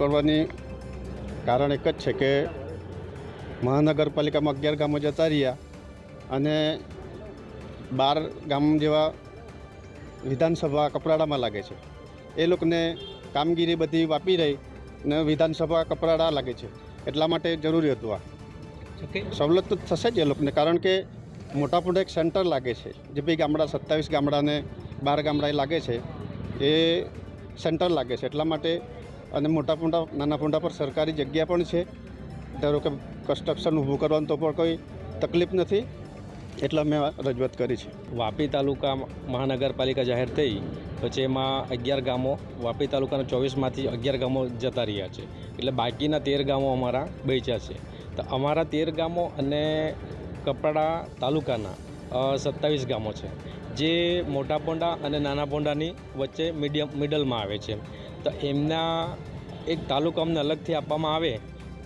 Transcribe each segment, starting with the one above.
કરવાની કારણ એક જ છે કે મહાનગરપાલિકામાં અગિયાર ગામો જતા રહ્યા અને બાર ગામ જેવા વિધાનસભા કપરાડામાં લાગે છે. એ લોકોને કામગીરી બધી વાપી રહી ને વિધાનસભા કપરાડા લાગે છે. એટલા માટે જરૂરી હતું આ. સવલત તો થશે જ એ લોકોને કારણ કે મોટા મોટા એક સેન્ટર લાગે છે જે બી ગામડા સત્તાવીસ ગામડાને બાર ગામડાએ લાગે છે એ સેન્ટર લાગે છે. એટલા માટે અને મોટા મોટા, નાના મોટા પર સરકારી જગ્યા પણ છે. ધારો કે કન્સ્ટ્રક્શન ઊભું કરવાનું તો પણ કોઈ તકલીફ નથી. એટલે મેં રજૂઆત કરી છે. વાપી તાલુકા મહાનગરપાલિકા જાહેર થઈ, પછી એમાં અગિયાર ગામો, વાપી તાલુકાના ચોવીસમાંથી અગિયાર ગામો જતા રહ્યા છે. એટલે બાકીના તેર ગામો અમારા બચ્યા છે. તો અમારા તેર ગામો અને કપડા તાલુકાના સત્તાવીસ ગામો છે. જે મોટા પોંડા અને નાના પોંડાની વચ્ચે મીડિયમ, મિડલમાં આવે છે. તો એમના એક તાલુકો અમને અલગથી આપવામાં આવે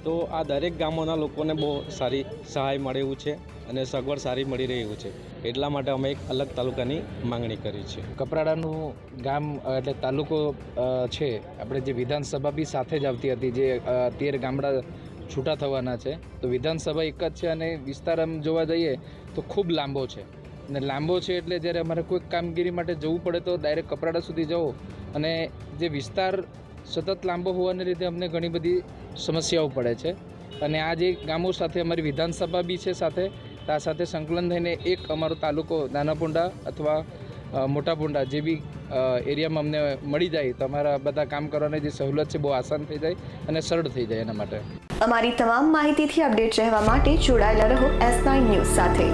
તો આ દરેક ગામોના લોકોને બહુ સારી સહાય મળે એવું છે અને સગવડ સારી મળી રહી છે. એટલા માટે અમે એક અલગ તાલુકાની માંગણી કરી છે. કપરાડાનું ગામ એટલે તાલુકો છે. આપણે જે વિધાનસભા બી સાથે જ આવતી હતી, જે તેર ગામડા છૂટા થવાના છે. તો વિધાનસભા એક જ છે અને વિસ્તાર આમ જોવા જઈએ તો ખૂબ લાંબો છે. અને લાંબો છે એટલે જ્યારે અમારે કોઈક કામગીરી માટે જવું પડે તો ડાયરેક્ટ કપરાડા સુધી જવો. અને જે વિસ્તાર સતત લાંબો હોવાને લીધે અમને ઘણી બધી સમસ્યાઓ પડે છે. અને આ જે ગામો સાથે અમારી વિધાનસભા બી છે સાથે આ સાથે સંકલન થઈને એક અમારો તાલુકો નાનાપુંડા અથવા મોટાપુંડા જે બી એરિયામાં અમને મળી જાય, તો અમારા બધા કામ કરવાની જે સહુલત છે બહુ આસાન થઈ જાય અને સરળ થઈ જાય એના માટે. અમારી તમામ માહિતીથી અપડેટ રહેવા માટે જોડાયેલા રહો એસ નાઇન ન્યૂઝ સાથે.